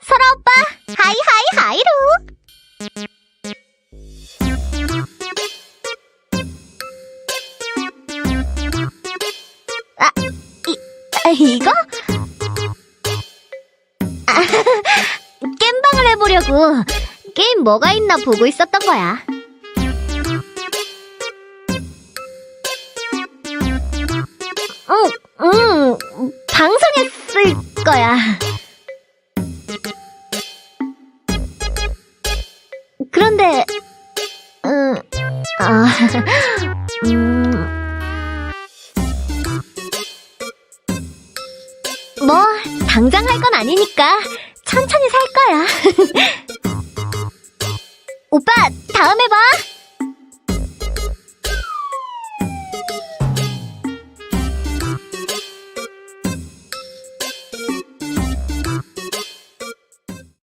설아 오빠, 하이 하이 하이루. 아, 이, 아, 이거? 아, 겜방을 해보려고 게임 뭐가 있나 보고 있었던 거야. 응, 응, 방송했을 거야. 그런데, 음, 아, 음, 뭐, 당장 할 건 아니니까 천천히 살 거야. 오빠, 다음에 봐.